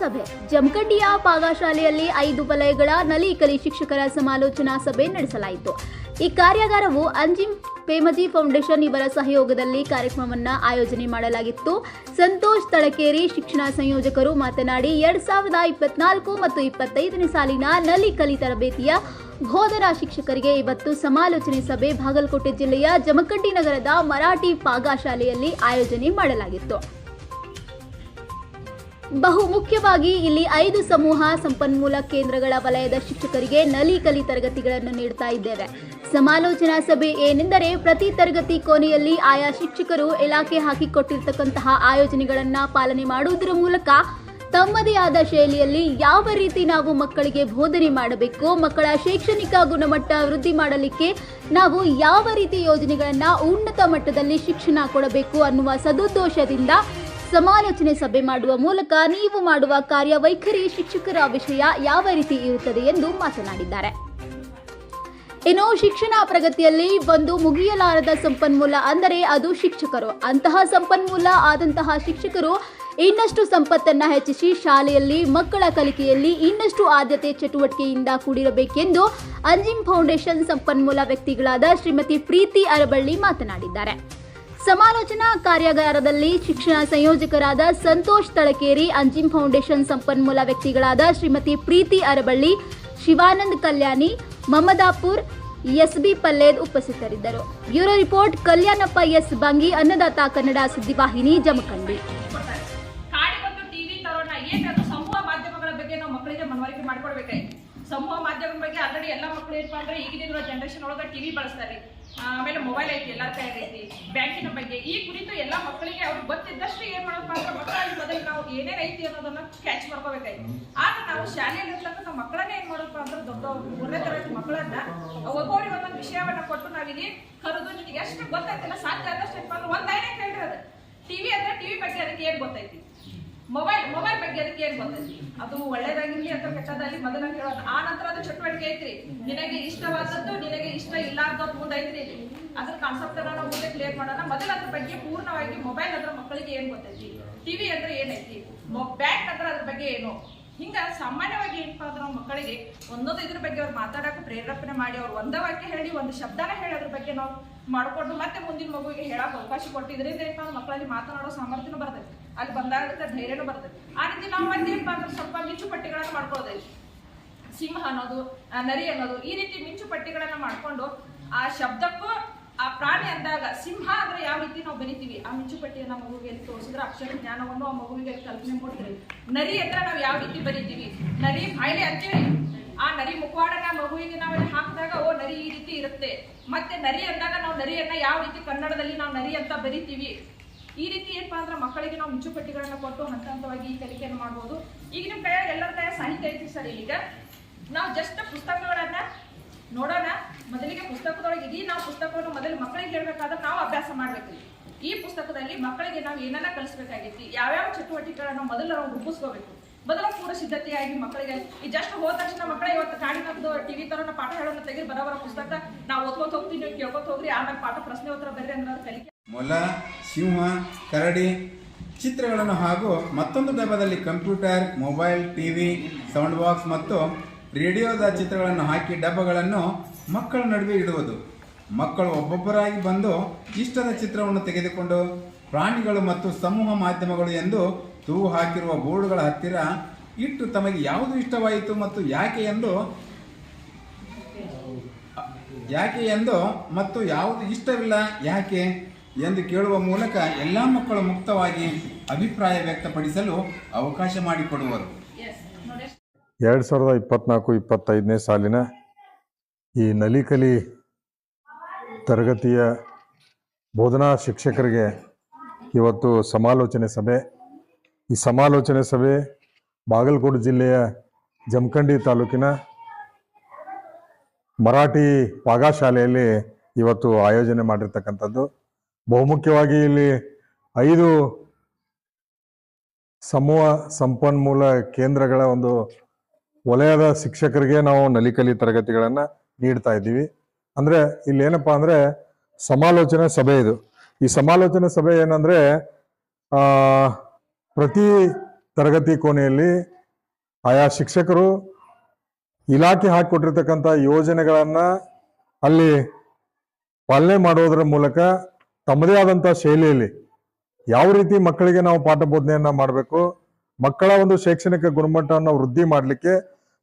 ಸಭೆ. ಜಮಖಂಡಿಯ ಪಾಗಶಾಲೆಯಲ್ಲಿ ಐದು ವಲಯಗಳ ನಲಿಕಲಿ ಶಿಕ್ಷಕರ ಸಮಾಲೋಚನಾ ಸಭೆ ನಡೆಸಲಾಯಿತು. ಈ ಕಾರ್ಯಾಗಾರವು ಅಂಜಿಂ ಪೇಮಜಿ ಫೌಂಡೇಶನ್ ಇವರ ಸಹಯೋಗದಲ್ಲಿ ಕಾರ್ಯಕ್ರಮವನ್ನು ಆಯೋಜನೆ ಮಾಡಲಾಗಿತ್ತು. ಸಂತೋಷ್ ತಳಕೇರಿ ಶಿಕ್ಷಣ ಸಂಯೋಜಕರು ಮಾತನಾಡಿ, ಎರಡ್ ಸಾವಿರದ ಇಪ್ಪತ್ನಾಲ್ಕು ಮತ್ತು ಇಪ್ಪತ್ತೈದನೇ ಸಾಲಿನ ನಲಿ ಕಲಿ ತರಬೇತಿಯ ಬೋಧನಾ ಶಿಕ್ಷಕರಿಗೆ ಇವತ್ತು ಸಮಾಲೋಚನೆ ಸಭೆ ಬಾಗಲಕೋಟೆ ಜಿಲ್ಲೆಯ ಜಮಖಂಡಿ ನಗರದ ಮರಾಠಿ ಪಾಗಶಾಲೆಯಲ್ಲಿ ಆಯೋಜನೆ ಮಾಡಲಾಗಿತ್ತು. ಬಹು ಮುಖ್ಯವಾಗಿ ಇಲ್ಲಿ ಐದು ಸಮೂಹ ಸಂಪನ್ಮೂಲ ಕೇಂದ್ರಗಳ ವಲಯದ ಶಿಕ್ಷಕರಿಗೆ ನಲಿ ಕಲಿ ತರಗತಿಗಳನ್ನು ನೀಡ್ತಾ ಇದ್ದೇವೆ. ಸಮಾಲೋಚನಾ ಸಭೆ ಏನೆಂದರೆ ಪ್ರತಿ ತರಗತಿ ಕೊನೆಯಲ್ಲಿ ಆಯಾ ಶಿಕ್ಷಕರು ಇಲಾಖೆ ಹಾಕಿಕೊಟ್ಟಿರ್ತಕ್ಕಂತಹ ಆಯೋಜನೆಗಳನ್ನು ಪಾಲನೆ ಮಾಡುವುದರ ಮೂಲಕ ತಮ್ಮದೇ ಆದ ಶೈಲಿಯಲ್ಲಿ ಯಾವ ರೀತಿ ನಾವು ಮಕ್ಕಳಿಗೆ ಬೋಧನೆ ಮಾಡಬೇಕು, ಮಕ್ಕಳ ಶೈಕ್ಷಣಿಕ ಗುಣಮಟ್ಟ ವೃದ್ಧಿ ಮಾಡಲಿಕ್ಕೆ ನಾವು ಯಾವ ರೀತಿ ಯೋಜನೆಗಳನ್ನು ಉನ್ನತ ಮಟ್ಟದಲ್ಲಿ ಶಿಕ್ಷಣ ಕೊಡಬೇಕು ಅನ್ನುವ ಸದುದ್ದೇಶದಿಂದ ಸಮಾಲೋಚನೆ ಸಭೆ ಮಾಡುವ ಮೂಲಕ ನೀವು ಮಾಡುವ ಕಾರ್ಯವೈಖರಿ ಶಿಕ್ಷಕರ ವಿಷಯ ಯಾವ ರೀತಿ ಇರುತ್ತದೆ ಎಂದು ಮಾತನಾಡಿದ್ದಾರೆ. ಇನ್ನು ಶಿಕ್ಷಣ ಪ್ರಗತಿಯಲ್ಲಿ ಒಂದು ಮುಗಿಯಲಾರದ ಸಂಪನ್ಮೂಲ ಅಂದರೆ ಅದು ಶಿಕ್ಷಕರು. ಅಂತಹ ಸಂಪನ್ಮೂಲ ಆದಂತಹ ಶಿಕ್ಷಕರು ಇನ್ನಷ್ಟು ಸಂಪತ್ತನ್ನ ಹೆಚ್ಚಿಸಿ ಶಾಲೆಯಲ್ಲಿ, ಮಕ್ಕಳ ಕಲಿಕೆಯಲ್ಲಿ ಇನ್ನಷ್ಟು ಆದ್ಯತೆ ಚಟುವಟಿಕೆಯಿಂದ ಕೂಡಿರಬೇಕೆಂದು ಅಂಜಿಂ ಫೌಂಡೇಶನ್ ಸಂಪನ್ಮೂಲ ವ್ಯಕ್ತಿಗಳಾದ ಶ್ರೀಮತಿ ಪ್ರೀತಿ ಅರಬಳ್ಳಿ ಮಾತನಾಡಿದ್ದಾರೆ. ಸಮಾಲೋಚನಾ ಕಾರ್ಯಾಗಾರದಲ್ಲಿ ಶಿಕ್ಷಣ ಸಂಯೋಜಕರಾದ ಸಂತೋಷ್ ತಳಕೇರಿ ಅಂಜಿಂ ಫೌಂಡೇಶನ್ ಸಂಪನ್ಮೂಲ ವ್ಯಕ್ತಿಗಳಾದ ಶ್ರೀಮತಿ ಪ್ರೀತಿ ಅರಬಳ್ಳಿ, ಶಿವಾನಂದ್ ಕಲ್ಯಾಣಿ, ಮಮದಾಪುರ್, ಎಸ್ಬಿ ಪಲ್ಲೇದ್ ಉಪಸ್ಥಿತರಿದ್ದರು. Bureau report, Kalyanappa S. Bangi, Annadata Kannada ಸುದ್ದಿವಾಹಿನಿ, Jamkhandi. ಸಮೂಹ ಮಾಧ್ಯಮಗಳ ಬಗ್ಗೆ ಆಲ್ರೆಡಿ ಎಲ್ಲ ಮಕ್ಕಳು ಏನಪ್ಪಾ ಅಂದ್ರೆ ಈಗಿನ ಜನರೇಷನ್ ಒಳಗೆ ಟಿವಿ ಬಳಸ್ತಾರೆ. ಆಮೇಲೆ ಮೊಬೈಲ್ ಐತಿ ಎಲ್ಲರ ಕೈಯಾಗ ಐತಿ. ಬ್ಯಾಂಕಿನ ಬಗ್ಗೆ. ಈ ಕುರಿತು ಎಲ್ಲ ಮಕ್ಕಳಿಗೆ ಅವ್ರಿಗೆ ಗೊತ್ತಿದ್ದಷ್ಟು ಏನ್ ಮಾಡೋದಪ್ಪ ಅಂದ್ರೆ ಮಕ್ಕಳಾಗಿ ಮೊದಲು ನಾವು ಏನೇನ್ ಐತಿ ಅನ್ನೋದನ್ನ ಕ್ಯಾಚ್ ಮಾಡ್ಕೋಬೇಕಾಯ್ತು. ಆದ್ರೆ ನಾವು ಶಾಲೆಯಲ್ಲಿ ಇರ್ತಕ್ಕ ನಾವು ಮಕ್ಕಳನ್ನ ಏನ್ ಮಾಡೋದಪ್ಪ ಅಂದ್ರೆ ದೊಡ್ಡ ಮೂರನೇ ತರಗತಿ ಮಕ್ಕಳನ್ನ ಒಬ್ಬೊಬ್ರಿಗೆ ಒಂದೊಂದು ವಿಷಯವನ್ನ ಕೊಟ್ಟು ನಾವಿಲ್ಲಿ ಕರೆದು ನಿಮಗೆ ಎಷ್ಟು ಗೊತ್ತಾಯ್ತಲ್ಲ ಸಾಧ್ಯ ಆದಷ್ಟು ಅಂದ್ರೆ ಒಂದ್ ಕೇಳಿರೋದು ಕೇಳ್ರಿ ಟಿವಿ ಅಂದ್ರೆ ಟಿವಿ ಬಗ್ಗೆ ಅದಕ್ಕೆ ಏನ್ ಗೊತ್ತೈತಿ ಮೊಬೈಲ್ ಮೊಬೈಲ್ ಬಗ್ಗೆ ಅದಕ್ಕೆ ಏನ್ ಗೊತ್ತೈತಿ ಅದು ಒಳ್ಳೇದಾಗಿರ್ಲಿ ಅಂತ ಕೆಟ್ಟದಲ್ಲಿ ಮೊದಲ ಕೇಳೋದು. ಆ ನಂತರ ಅದು ಚಟುವಟಿಕೆ ಐತ್ರಿ. ನಿನಗೆ ಇಷ್ಟವಾದದ್ದು, ನಿನಗೆ ಇಷ್ಟ ಇಲ್ಲಾರ್ದದ್ದು ಅಂತ ಐತ್ರಿ. ಅದ್ರ ಕಾನ್ಸೆಪ್ಟ್ ನಾವು ಮುಂದೆ ಕ್ಲಿಯರ್ ಮಾಡೋಣ. ಮೊದಲ ಅದ್ರ ಬಗ್ಗೆ ಪೂರ್ಣವಾಗಿ ಮೊಬೈಲ್ ಅದ್ರ ಮಕ್ಕಳಿಗೆ ಏನ್ ಗೊತ್ತೈತಿ? ಟಿವಿ ಅಂದ್ರೆ ಏನೈತಿ? ಬ್ಯಾಂಕ್ ಅಂದ್ರೆ ಅದ್ರ ಬಗ್ಗೆ ಏನು? ಹಿಂಗ ಸಾಮಾನ್ಯವಾಗಿ ಏನಪ್ಪಾ ಅಂದ್ರೆ ಮಕ್ಕಳಿಗೆ ಒಂದೊಂದು ಇದ್ರ ಬಗ್ಗೆ ಅವ್ರು ಮಾತಾಡಕ್ಕೆ ಪ್ರೇರೇಪಣೆ ಮಾಡಿ ಅವ್ರು ಒಂದ ವಾಕ್ಯ ಹೇಳಿ, ಒಂದು ಶಬ್ದನ ಅದ್ರ ಬಗ್ಗೆ ನಾವು ಮಾಡಿಕೊಂಡು ಮತ್ತೆ ಮುಂದಿನ ಮಗುವಿಗೆ ಹೇಳಕ್ ಅವಕಾಶ ಕೊಟ್ಟಿದ್ರಿಂದ ಏನಪ್ಪಾ ಮಕ್ಕಳಲ್ಲಿ ಮಾತನಾಡೋ ಸಾಮರ್ಥ್ಯನೂ ಬರ್ತೈತಿ. ಅಲ್ಲಿ ಬಂದಾಗ ಧೈರ್ಯನೂ ಬರ್ತದೆ. ಆ ರೀತಿ ನಾವು ಮತ್ತೆ ಏನಪ್ಪ ಅಂದ್ರೆ ಸ್ವಲ್ಪ ಮಿಂಚು ಪಟ್ಟಿಗಳನ್ನ ಮಾಡ್ಕೊಳ್ಳೋದೈತಿ ಸಿಂಹ ಅನ್ನೋದು ನರಿ ಅನ್ನೋದು, ಈ ರೀತಿ ಮಿಂಚು ಪಟ್ಟಿಗಳನ್ನ ಮಾಡ್ಕೊಂಡು ಆ ಶಬ್ದಕ್ಕೂ ಆ ಪ್ರಾಣಿ ಅಂದಾಗ ಸಿಂಹ ಅಂದ್ರೆ ಯಾವ ರೀತಿ ನಾವು ಬರಿತೀವಿ? ಆ ಮಿಂಚು ಪಟ್ಟಿಯನ್ನ ಮಗುವಿಗೆ ಎಲ್ಲಿ ತೋರಿಸಿದ್ರೆ ಅಕ್ಷರ ಜ್ಞಾನವನ್ನು ಆ ಮಗುವಿಗೆ ಕಲ್ಪನೆ ಮಾಡ್ತೀವಿ ನರಿ ಅಂದ್ರೆ ನಾವು ಯಾವ ರೀತಿ ಬರಿತೀವಿ? ನರಿ ಬಾಯ್ಲೆ ಅಂತೇಳಿ ಆ ನರಿ ಮುಖವಾಡನ ಮಗುವಿಗೆ ನಾವೆಲ್ಲ ಹಾಕಿದಾಗ, ಓ ನರಿ ಈ ರೀತಿ ಇರುತ್ತೆ. ಮತ್ತೆ ನರಿ ಅಂದಾಗ ನಾವು ನರಿಯನ್ನ ಯಾವ ರೀತಿ ಕನ್ನಡದಲ್ಲಿ ನಾವು ನರಿ ಅಂತ ಬರಿತೀವಿ? ಈ ರೀತಿ ಏನಪ್ಪಾ ಅಂದ್ರೆ ಮಕ್ಕಳಿಗೆ ನಾವು ಮುಚ್ಚುಪಟ್ಟಿಗಳನ್ನ ಕೊಟ್ಟು ಹಂತ ಹಂತವಾಗಿ ಈ ಕಲಿಕೆಯನ್ನು ಮಾಡ್ಬೋದು. ಈಗ ನಿಮ್ಮ ಎಲ್ಲರ ಕಾಯ ಸಾಹಿತ್ಯ ಐತಿ ಸರ್ ಈಗ ನಾವು ಜಸ್ಟ್ ಪುಸ್ತಕಗಳನ್ನ ನೋಡೋಣ. ಮೊದಲಿಗೆ ಪುಸ್ತಕದೊಳಗೆ ಇಡೀ ನಾವು ಪುಸ್ತಕವನ್ನು ಮೊದಲು ಮಕ್ಕಳಿಗೆ ಹೇಳ್ಬೇಕಾದ್ರೆ ನಾವು ಅಭ್ಯಾಸ ಮಾಡ್ಬೇಕು ಈ ಪುಸ್ತಕದಲ್ಲಿ ಮಕ್ಕಳಿಗೆ ನಾವು ಏನನ್ನ ಕಲಿಸ್ಬೇಕಾಗೈತಿ, ಯಾವ್ಯಾವ ಚಟುವಟಿಕೆಗಳನ್ನ ಮೊದಲು ನಾವು ರೂಪಿಸ್ಕೋಬೇಕು. ಮೊದಲ ಪೂರ್ವ ಸಿದ್ಧತೆಯಾಗಿ ಮಕ್ಕಳಿಗೆ ಈ ಜಸ್ಟ್ ಹೋದ ತಕ್ಷಣ ಮಕ್ಕಳ ಇವತ್ತು ಕಾಡಿನದ್ದು ಟಿವಿ ತರೋಣ ಪಾಠ ಹೇಳೋಣ ತೆಗೆದು ಬರೋವರ ಪುಸ್ತಕ ನಾವು ಓದ್ಕೋತ ಹೋಗ್ತೀನಿ ಕೇಳ್ಕೊತ ಹೋಗ್ರಿ, ಆಮೇಲೆ ಪಾಠ ಪ್ರಶ್ನೆ ಉತ್ತರ ಬರ್ರಿ ಅವ್ರು ಕಲಿಕೆ. ಮೊಲ, ಸಿಂಹ, ಕರಡಿ, ಚಿತ್ರಗಳನ್ನು ಹಾಗೂ ಮತ್ತೊಂದು ಡಬ್ಬದಲ್ಲಿ computer, mobile, TV, sound box ಮತ್ತು ರೇಡಿಯೋದ ಚಿತ್ರಗಳನ್ನು ಹಾಕಿ ಡಬ್ಬಗಳನ್ನು ಮಕ್ಕಳ ನಡುವೆ ಇಡುವುದು. ಮಕ್ಕಳು ಒಬ್ಬೊಬ್ಬರಾಗಿ ಬಂದು ಇಷ್ಟದ ಚಿತ್ರವನ್ನು ತೆಗೆದುಕೊಂಡು ಪ್ರಾಣಿಗಳು ಮತ್ತು ಸಮೂಹ ಮಾಧ್ಯಮಗಳು ಎಂದು ತೂಗು ಹಾಕಿರುವ ಬೋರ್ಡ್ಗಳ ಹತ್ತಿರ ಇಟ್ಟು ತಮಗೆ ಯಾವುದು ಇಷ್ಟವಾಯಿತು ಮತ್ತು ಯಾಕೆ ಎಂದು ಯಾಕೆ ಎಂದು ಮತ್ತು ಯಾವುದು ಇಷ್ಟವಿಲ್ಲ, ಯಾಕೆ? ಎಂದು ಕೇಳುವ ಮೂಲಕ ಎಲ್ಲ ಮಕ್ಕಳು ಮುಕ್ತವಾಗಿ ಅಭಿಪ್ರಾಯ ವ್ಯಕ್ತಪಡಿಸಲು ಅವಕಾಶ ಮಾಡಿಕೊಡುವರು. ಎರಡು ಸಾವಿರದ ಇಪ್ಪತ್ನಾಲ್ಕು, ಇಪ್ಪತ್ತೈದನೇ ಸಾಲಿನ ಈ ನಲಿಕಲಿ ತರಗತಿಯ ಬೋಧನಾ ಶಿಕ್ಷಕರಿಗೆ ಇವತ್ತು ಸಮಾಲೋಚನೆ ಸಭೆ. ಈ ಸಮಾಲೋಚನೆ ಸಭೆ ಬಾಗಲಕೋಟೆ ಜಿಲ್ಲೆಯ ಜಮಖಂಡಿ ತಾಲೂಕಿನ ಮರಾಠಿ ಪಾಗಶಾಲೆಯಲ್ಲಿ ಇವತ್ತು ಆಯೋಜನೆ ಮಾಡಿರ್ತಕ್ಕಂಥದ್ದು. ಬಹುಮುಖ್ಯವಾಗಿ ಇಲ್ಲಿ ಐದು ಸಮೂಹ ಸಂಪನ್ಮೂಲ ಕೇಂದ್ರಗಳ ಒಂದು ವಲಯದ ಶಿಕ್ಷಕರಿಗೆ ನಾವು ನಲಿಕಲಿ ತರಗತಿಗಳನ್ನು ನೀಡ್ತಾ ಇದ್ದೀವಿ. ಅಂದ್ರೆ ಇಲ್ಲಿ ಏನಪ್ಪಾ ಅಂದ್ರೆ ಸಮಾಲೋಚನೆ ಸಭೆ ಇದು. ಈ ಸಮಾಲೋಚನೆ ಸಭೆ ಏನಂದ್ರೆ ಪ್ರತಿ ತರಗತಿ ಕೋಣೆಯಲ್ಲಿ ಆಯಾ ಶಿಕ್ಷಕರು ಇಲಾಖೆ ಹಾಕಿಕೊಟ್ಟಿರ್ತಕ್ಕಂಥ ಯೋಜನೆಗಳನ್ನ ಅಲ್ಲಿ ಪಾಲನೆ ಮಾಡೋದರ ಮೂಲಕ ತಮ್ಮದೇ ಆದಂಥ ಶೈಲಿಯಲ್ಲಿ ಯಾವ ರೀತಿ ಮಕ್ಕಳಿಗೆ ನಾವು ಪಾಠ ಬೋಧನೆಯನ್ನ ಮಾಡಬೇಕು, ಮಕ್ಕಳ ಒಂದು ಶೈಕ್ಷಣಿಕ ಗುಣಮಟ್ಟವನ್ನು ವೃದ್ಧಿ ಮಾಡಲಿಕ್ಕೆ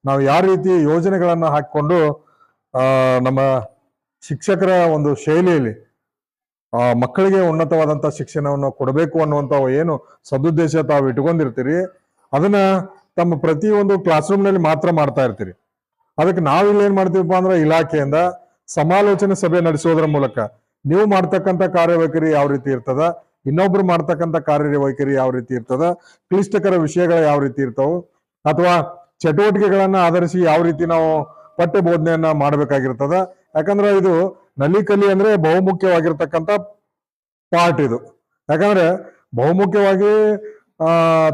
ನಾವು ಯಾವ ರೀತಿ ಯೋಜನೆಗಳನ್ನ ಹಾಕಿಕೊಂಡು ನಮ್ಮ ಶಿಕ್ಷಕರ ಒಂದು ಶೈಲಿಯಲ್ಲಿ ಮಕ್ಕಳಿಗೆ ಉನ್ನತವಾದಂಥ ಶಿಕ್ಷಣವನ್ನು ಕೊಡಬೇಕು ಅನ್ನುವಂಥ ಏನು ಸದುದ್ದೇಶ ತಾವು ಇಟ್ಕೊಂಡಿರ್ತೀರಿ ಅದನ್ನ ತಮ್ಮ ಪ್ರತಿಯೊಂದು ಕ್ಲಾಸ್ ರೂಮ್ನಲ್ಲಿ ಮಾತ್ರ ಮಾಡ್ತಾ ಇರ್ತೀರಿ. ಅದಕ್ಕೆ ನಾವಿಲ್ಲಿ ಏನ್ ಮಾಡ್ತೀವಪ್ಪ ಅಂದ್ರೆ ಇಲಾಖೆಯಿಂದ ಸಮಾಲೋಚನೆ ಸಭೆ ನಡೆಸೋದ್ರ ಮೂಲಕ ನೀವು ಮಾಡ್ತಕ್ಕಂಥ ಕಾರ್ಯವೈಖರಿ ಯಾವ ರೀತಿ ಇರ್ತದ? ಇನ್ನೊಬ್ರು ಮಾಡ್ತಕ್ಕಂಥ ಕಾರ್ಯವೈಖರಿ ಯಾವ ರೀತಿ ಇರ್ತದ? ಕ್ಲಿಷ್ಟಕರ ವಿಷಯಗಳು ಯಾವ ರೀತಿ ಇರ್ತಾವ? ಅಥವಾ ಚಟುವಟಿಕೆಗಳನ್ನ ಆಧರಿಸಿ ಯಾವ ರೀತಿ ನಾವು ಪಠ್ಯ ಬೋಧನೆಯನ್ನ ಮಾಡ್ಬೇಕಾಗಿರ್ತದ? ಯಾಕಂದ್ರೆ ಇದು ನಲಿಕಲಿ ಅಂದ್ರೆ ಬಹುಮುಖ್ಯವಾಗಿರ್ತಕ್ಕಂಥ ಪಾರ್ಟ್ ಇದು. ಯಾಕಂದ್ರೆ ಬಹುಮುಖ್ಯವಾಗಿ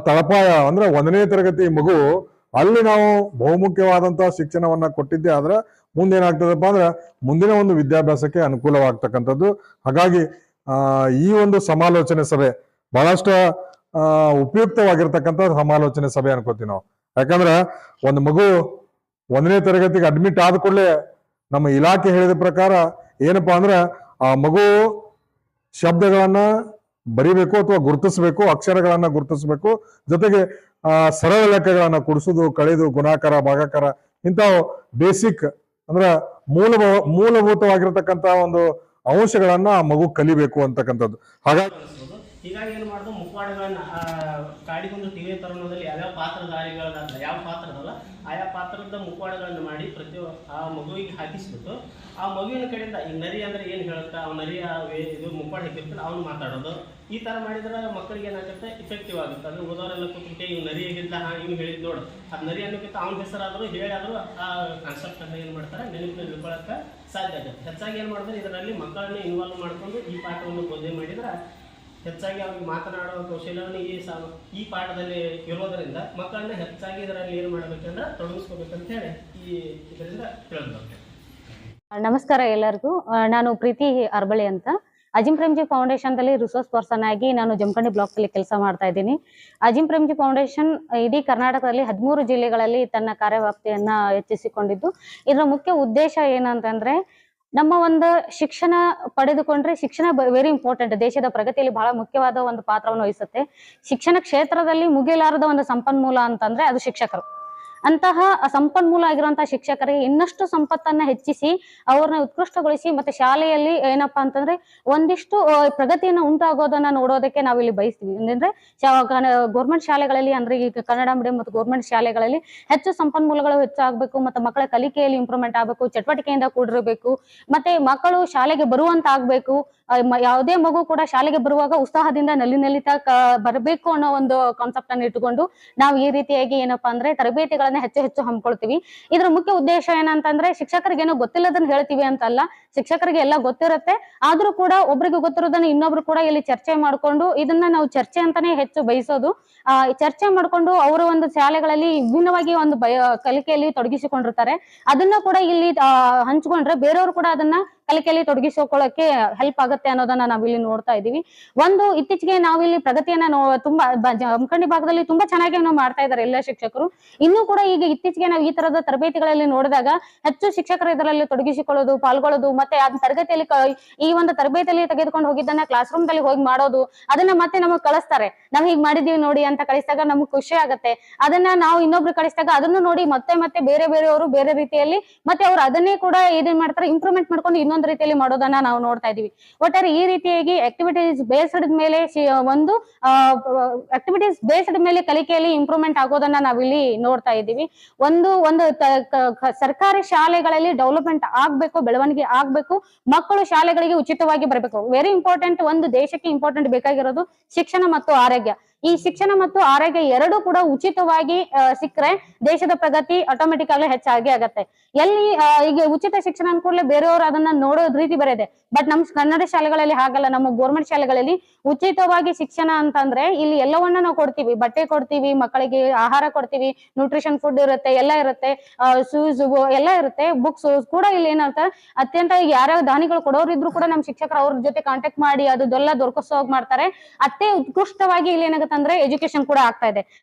ತಳಪಾಯ ಅಂದ್ರೆ ಒಂದನೇ ತರಗತಿ ಮಗು ಅಲ್ಲಿ ನಾವು ಬಹುಮುಖ್ಯವಾದಂತಹ ಶಿಕ್ಷಣವನ್ನ ಕೊಟ್ಟಿದ್ದೆ. ಆದ್ರೆ ಮುಂದೇನಾಗ್ತದಪ್ಪ ಅಂದ್ರೆ ಮುಂದಿನ ಒಂದು ವಿದ್ಯಾಭ್ಯಾಸಕ್ಕೆ ಅನುಕೂಲವಾಗ್ತಕ್ಕಂಥದ್ದು. ಹಾಗಾಗಿ ಈ ಒಂದು ಸಮಾಲೋಚನೆ ಸಭೆ ಬಹಳಷ್ಟು ಉಪಯುಕ್ತವಾಗಿರ್ತಕ್ಕಂಥ ಸಮಾಲೋಚನೆ ಸಭೆ ಅನ್ಕೋತೀವಿ ನಾವು. ಯಾಕಂದ್ರೆ ಒಂದು ಮಗು ಒಂದನೇ ತರಗತಿಗೆ ಅಡ್ಮಿಟ್ ಆದ ಕೂಡಲೇ ನಮ್ಮ ಇಲಾಖೆ ಹೇಳಿದ ಪ್ರಕಾರ ಏನಪ್ಪಾ ಅಂದ್ರೆ ಆ ಮಗು ಶಬ್ದಗಳನ್ನ ಬರಿಬೇಕು ಅಥವಾ ಗುರುತಿಸಬೇಕು, ಅಕ್ಷರಗಳನ್ನ ಗುರುತಿಸಬೇಕು, ಜೊತೆಗೆ ಸರಳ ಲೆಕ್ಕಗಳನ್ನ ಕೊಡಿಸೋದು ಕಳೆದು, ಗುಣಾಕಾರ, ಭಾಗಾಕಾರ, ಇಂಥವು ಬೇಸಿಕ್ ಅಂದ್ರ ಮೂಲ ಮೂಲಭೂತವಾಗಿರತಕ್ಕಂತಹ ಒಂದು ಅಂಶಗಳನ್ನ ಮಗು ಕಲಿಬೇಕು ಅಂತಕ್ಕಂಥದ್ದು. ಹಾಗಾಗಿ ಹೀಗಾಗಿ ಏನು ಮಾಡೋದು ಮುಖವಾಡಗಳನ್ನು ಕಾಡಿಗೊಂದು ಟಿವಿ ತರೋಣದಲ್ಲಿ ಯಾವ್ಯಾವ ಪಾತ್ರಧಾರಿಗಳನ್ನ ಯಾವ ಪಾತ್ರದಲ್ಲ ಆಯಾ ಪಾತ್ರದ ಮುಖವಾಡಗಳನ್ನು ಮಾಡಿ ಪ್ರತಿ ಆ ಮಗುವಿಗೆ ಹಾಕಿಸ್ಬಿಟ್ಟು, ಆ ಮಗುವಿನ ಕಡೆಯಿಂದ ಈ ನರಿ ಅಂದ್ರೆ ಏನು ಹೇಳುತ್ತೆ, ಆ ನರಿಯ ಇದು ಮುಖವಾಡ ಹಾಕಿರ್ತಾನೆ ಅವನು ಮಾತಾಡೋದು. ಈ ಥರ ಮಾಡಿದ್ರೆ ಮಕ್ಕಳಿಗೆ ಏನಾಗುತ್ತೆ ಇಫೆಕ್ಟಿವ್ ಆಗುತ್ತೆ. ಅಂದರೆ ಓದೋರೆಲ್ಲ ಕೂತ್ಬಿಟ್ಟು ಇವ್ ನರಿ ಹೇಗಿದ್ದ ಹಾ, ಇವ್ನು ಹೇಳಿದ್ ನೋಡು. ಅದು ನರಿ ಅನ್ನೋಕ್ಕಿಂತ ಅವ್ನ ಹೆಸರಾದರೂ ಹೇಳಾದರೂ ಆ ಕಾನ್ಸೆಪ್ಟ್ ಏನು ಮಾಡ್ತಾರೆ, ನೆನಪಿನ ಇಟ್ಕೊಳಕ್ಕೆ ಸಾಧ್ಯ ಆಗುತ್ತೆ. ಹೆಚ್ಚಾಗಿ ಏನು ಮಾಡಿದ್ರೆ, ಇದರಲ್ಲಿ ಮಕ್ಕಳನ್ನ ಇನ್ವಾಲ್ವ್ ಮಾಡ್ಕೊಂಡು ಈ ಪಾಠವನ್ನು ಬೋಧನೆ ಮಾಡಿದ್ರೆ ಹೆಚ್ಚಾಗಿ ಅವ್ರಿಗೆ ಮಾತನಾಡುವ ಕೌಶಲ್ಯವನ್ನು ಈ ಸಾ, ಈ ಪಾಠದಲ್ಲಿ ಇರೋದರಿಂದ ಮಕ್ಕಳನ್ನ ಹೆಚ್ಚಾಗಿ ಇದರಲ್ಲಿ ಏನು ಮಾಡಬೇಕಂದ್ರೆ ತೊಡಗಿಸ್ಕೋಬೇಕಂತ ಹೇಳಿ ಈ ಇದರಿಂದ ತಿಳಿದು ನಮಸ್ಕಾರ ಎಲ್ಲರಿಗೂ. ನಾನು ಪ್ರೀತಿ ಅರ್ಬಳಿ ಅಂತ. ಅಜಿಂ ಪ್ರೇಮ್ಜಿ ಫೌಂಡೇಶನ್ದಲ್ಲಿ ರಿಸೋರ್ಸ್ ಪರ್ಸನ್ ಆಗಿ ನಾನು ಜಮಖಂಡಿ ಬ್ಲಾಕ್ ಅಲ್ಲಿ ಕೆಲಸ ಮಾಡ್ತಾ ಇದ್ದೀನಿ. ಅಜಿಂ ಪ್ರೇಮ್ಜಿ ಫೌಂಡೇಶನ್ ಇಡೀ ಕರ್ನಾಟಕದಲ್ಲಿ ಹದಿಮೂರು ಜಿಲ್ಲೆಗಳಲ್ಲಿ ತನ್ನ ಕಾರ್ಯವ್ಯಾಪ್ತಿಯನ್ನ ಹೆಚ್ಚಿಸಿಕೊಂಡಿದ್ದು. ಇದರ ಮುಖ್ಯ ಉದ್ದೇಶ ಏನಂತಂದ್ರೆ ನಮ್ಮ ಒಂದು ಶಿಕ್ಷಣ ಪಡೆದುಕೊಂಡ್ರೆ ಶಿಕ್ಷಣ ವೆರಿ ಇಂಪಾರ್ಟೆಂಟ್ ದೇಶದ ಪ್ರಗತಿಯಲ್ಲಿ ಬಹಳ ಮುಖ್ಯವಾದ ಒಂದು ಪಾತ್ರವನ್ನು ವಹಿಸುತ್ತೆ. ಶಿಕ್ಷಣ ಕ್ಷೇತ್ರದಲ್ಲಿ ಮುಗಿಲಾರದ ಒಂದು ಸಂಪನ್ಮೂಲ ಅಂತಂದ್ರೆ ಅದು ಶಿಕ್ಷಕರು. ಅಂತಹ ಸಂಪನ್ಮೂಲ ಆಗಿರುವಂತಹ ಶಿಕ್ಷಕರಿಗೆ ಇನ್ನಷ್ಟು ಸಂಪತ್ತನ್ನ ಹೆಚ್ಚಿಸಿ ಅವ್ರನ್ನ ಉತ್ಕೃಷ್ಟಗೊಳಿಸಿ ಮತ್ತೆ ಶಾಲೆಯಲ್ಲಿ ಏನಪ್ಪಾ ಅಂತಂದ್ರೆ ಒಂದಿಷ್ಟು ಪ್ರಗತಿಯನ್ನು ಉಂಟಾಗೋದನ್ನ ನೋಡೋದಕ್ಕೆ ನಾವಿಲ್ಲಿ ಬಯಸ್ತೀವಿ. ಅಂದ್ರೆ ಗೌರ್ಮೆಂಟ್ ಶಾಲೆಗಳಲ್ಲಿ ಅಂದ್ರೆ ಈಗ ಕನ್ನಡ ಮೀಡಿಯಂ ಮತ್ತು ಗೌರ್ಮೆಂಟ್ ಶಾಲೆಗಳಲ್ಲಿ ಹೆಚ್ಚು ಸಂಪನ್ಮೂಲಗಳು ಹೆಚ್ಚಾಗಬೇಕು, ಮತ್ತೆ ಮಕ್ಕಳ ಕಲಿಕೆಯಲ್ಲಿ ಇಂಪ್ರೂವ್ಮೆಂಟ್ ಆಗಬೇಕು, ಚಟುವಟಿಕೆಯಿಂದ ಕೂಡಿರಬೇಕು, ಮತ್ತೆ ಮಕ್ಕಳು ಶಾಲೆಗೆ ಬರುವಂತ ಆಗ್ಬೇಕು ಯಾವುದೇ ಮಗು ಕೂಡ ಶಾಲೆಗೆ ಬರುವಾಗ ಉತ್ಸಾಹದಿಂದ ನಲ್ಲಿ ನಲಿತಾ ಕ- ಬರಬೇಕು ಅನ್ನೋ ಒಂದು ಕಾನ್ಸೆಪ್ಟ್ ಅನ್ನು ಇಟ್ಟುಕೊಂಡು ನಾವು ಈ ರೀತಿಯಾಗಿ ಏನಪ್ಪಾ ಅಂದ್ರೆ ತರಬೇತಿಗಳನ್ನ ಹೆಚ್ಚು ಹೆಚ್ಚು ಹಮ್ಮಿಕೊಳ್ತೀವಿ. ಇದ್ರ ಮುಖ್ಯ ಉದ್ದೇಶ ಏನಂತಂದ್ರೆ ಶಿಕ್ಷಕರಿಗೆ ಏನೋ ಗೊತ್ತಿಲ್ಲದನ್ನ ಹೇಳ್ತೀವಿ ಅಂತಲ್ಲ. ಶಿಕ್ಷಕರಿಗೆ ಎಲ್ಲ ಗೊತ್ತಿರುತ್ತೆ. ಆದ್ರೂ ಕೂಡ ಒಬ್ರಿಗೆ ಗೊತ್ತಿರೋದನ್ನ ಇನ್ನೊಬ್ರು ಕೂಡ ಇಲ್ಲಿ ಚರ್ಚೆ ಮಾಡ್ಕೊಂಡು ಇದನ್ನ ನಾವು ಚರ್ಚೆ ಅಂತಾನೆ ಹೆಚ್ಚು ಬಯಸೋದು. ಆ ಚರ್ಚೆ ಮಾಡ್ಕೊಂಡು ಅವರ ಒಂದು ಶಾಲೆಗಳಲ್ಲಿ ವಿಭಿನ್ನವಾಗಿ ಒಂದು ಕಲಿಕೆಯಲ್ಲಿ ತೊಡಗಿಸಿಕೊಂಡಿರ್ತಾರೆ. ಅದನ್ನ ಕೂಡ ಇಲ್ಲಿ ಹಂಚ್ಕೊಂಡ್ರೆ ಬೇರೆಯವರು ಕೂಡ ಅದನ್ನ ಕಲಿಕೆಯಲ್ಲಿ ತೊಡಗಿಸಿಕೊಳ್ಳಕ್ಕೆ ಹೆಲ್ಪ್ ಆಗುತ್ತೆ ಅನ್ನೋದನ್ನ ನಾವಿಲ್ಲಿ ನೋಡ್ತಾ ಇದೀವಿ ಒಂದು, ಇತ್ತೀಚೆಗೆ ನಾವಿಲ್ಲಿ ಪ್ರಗತಿಯನ್ನ ತುಂಬಾ ಜಮಖಂಡಿ ಭಾಗದಲ್ಲಿ ತುಂಬಾ ಚೆನ್ನಾಗಿ ನಾವು ಮಾಡ್ತಾ ಇದ್ದಾರೆ ಎಲ್ಲ ಶಿಕ್ಷಕರು. ಇನ್ನೂ ಕೂಡ ಈಗ ಇತ್ತೀಚೆಗೆ ನಾವು ಈ ತರದ ತರಬೇತಿಗಳಲ್ಲಿ ನೋಡಿದಾಗ ಹೆಚ್ಚು ಶಿಕ್ಷಕರು ಇದರಲ್ಲಿ ತೊಡಗಿಸಿಕೊಳ್ಳೋದು, ಪಾಲ್ಗೊಳ್ಳೋದು, ಮತ್ತೆ ಆ ತರಗತಿಯಲ್ಲಿ ಈ ಒಂದು ತರಬೇತಿಯಲ್ಲಿ ತೆಗೆದುಕೊಂಡು ಹೋಗಿದ್ದನ್ನ ಕ್ಲಾಸ್ ರೂಮ್ ಅಲ್ಲಿ ಹೋಗಿ ಮಾಡೋದು, ಅದನ್ನ ಮತ್ತೆ ನಮಗ್ ಕಳಿಸ್ತಾರೆ. ನಾವ್ ಹೀಗ್ ಮಾಡಿದೀವಿ ನೋಡಿ ಅಂತ ಕಳಿಸಿದಾಗ ನಮ್ಗೆ ಖುಷಿ ಆಗತ್ತೆ. ಅದನ್ನ ನಾವು ಇನ್ನೊಬ್ರು ಕಳಿಸಿದಾಗ ಅದನ್ನು ನೋಡಿ ಮತ್ತೆ ಮತ್ತೆ ಬೇರೆ ಬೇರೆಯವರು ಬೇರೆ ರೀತಿಯಲ್ಲಿ ಮತ್ತೆ ಅವ್ರು ಅದನ್ನೇ ಕೂಡ ಏನೇನ್ ಮಾಡ್ತಾರೆ ಇಂಪ್ರೂವ್ಮೆಂಟ್ ಮಾಡ್ಕೊಂಡು ಇನ್ನೊಂದು ರೀತಿಯಲ್ಲಿ ಮಾಡೋದನ್ನ ನಾವು ನೋಡ್ತಾ ಇದೀವಿ. ಒಟ್ಟಾರೆ ಈ ರೀತಿಯಾಗಿ ಆಕ್ಟಿವಿಟೀಸ್ ಬೇಸ್ಡ್ ಮೇಲೆ ಒಂದು ಆಕ್ಟಿವಿಟೀಸ್ ಬೇಸ್ಡ್ ಮೇಲೆ ಕಲಿಕೆಯಲ್ಲಿ ಇಂಪ್ರೂವ್ಮೆಂಟ್ ಆಗೋದನ್ನ ನಾವಿಲ್ಲಿ ನೋಡ್ತಾ ಇದ್ದೀವಿ ಒಂದು ಒಂದು ಸರ್ಕಾರಿ ಶಾಲೆಗಳಲ್ಲಿ ಡೆವಲಪ್ಮೆಂಟ್ ಆಗ್ಬೇಕು, ಬೆಳವಣಿಗೆ ಆಗ್ಬೇಕು, ಮಕ್ಕಳು ಶಾಲೆಗಳಿಗೆ ಉಚಿತವಾಗಿ ಬರಬೇಕು. ವೆರಿ ಇಂಪಾರ್ಟೆಂಟ್ ಒಂದು ದೇಶಕ್ಕೆ ಇಂಪಾರ್ಟೆಂಟ್ ಬೇಕಾಗಿರೋದು ಶಿಕ್ಷಣ ಮತ್ತು ಆರೋಗ್ಯ. ಈ ಶಿಕ್ಷಣ ಮತ್ತು ಆರೋಗ್ಯ ಎರಡೂ ಕೂಡ ಉಚಿತವಾಗಿ ಸಿಕ್ಕರೆ ದೇಶದ ಪ್ರಗತಿ ಆಟೋಮೆಟಿಕ್ ಆಗಲಿ ಹೆಚ್ಚಾಗಿ ಆಗತ್ತೆ. ಎಲ್ಲಿ ಈಗ ಉಚಿತ ಶಿಕ್ಷಣ ಅನ್ಕೂಡ್ಲೆ ಬೇರೆಯವರು ಅದನ್ನ ನೋಡೋ ರೀತಿ ಬೇರೆ ಬಟ್ ನಮ್ ಕನ್ನಡ ಶಾಲೆಗಳಲ್ಲಿ ಹಾಗಲ್ಲ, ನಮ್ಮ ಗೋರ್ಮೆಂಟ್ ಶಾಲೆಗಳಲ್ಲಿ ಉಚಿತವಾಗಿ ಶಿಕ್ಷಣ ಅಂತಂದ್ರೆ ಇಲ್ಲಿ ಎಲ್ಲವನ್ನ ನಾವು ಕೊಡ್ತೀವಿ. ಬಟ್ಟೆ ಕೊಡ್ತೀವಿ, ಮಕ್ಕಳಿಗೆ ಆಹಾರ ಕೊಡ್ತೀವಿ ನ್ಯೂಟ್ರಿಷನ್ ಫುಡ್ ಇರುತ್ತೆ, ಎಲ್ಲ ಇರುತ್ತೆ ಶೂಸ್ ಎಲ್ಲ ಇರುತ್ತೆ ಬುಕ್ಸ್ ಕೂಡ ಇಲ್ಲಿ ಏನಂತ ಅತ್ಯಂತ ಈಗ ಯಾರ್ಯಾವ ದಾನಿಗಳು ಕೊಡೋರು ಇದ್ರು ಕೂಡ ನಮ್ ಶಿಕ್ಷಕರು ಅವ್ರ ಜೊತೆ ಕಾಂಟ್ಯಾಕ್ಟ್ ಮಾಡಿ ಅದು ದೊಲ್ಲ ದೊರಕಿಸೋಗ್ ಮಾಡ್ತಾರೆ. ಅತ್ತೆ ಉತ್ಕೃಷ್ಟವಾಗಿ ಇಲ್ಲಿ ಏನಾಗುತ್ತೆ ಅಂದ್ರೆ ಎಜುಕೇಶನ್ ಕೂಡ ಆಗ್ತಾ ಇದೆ.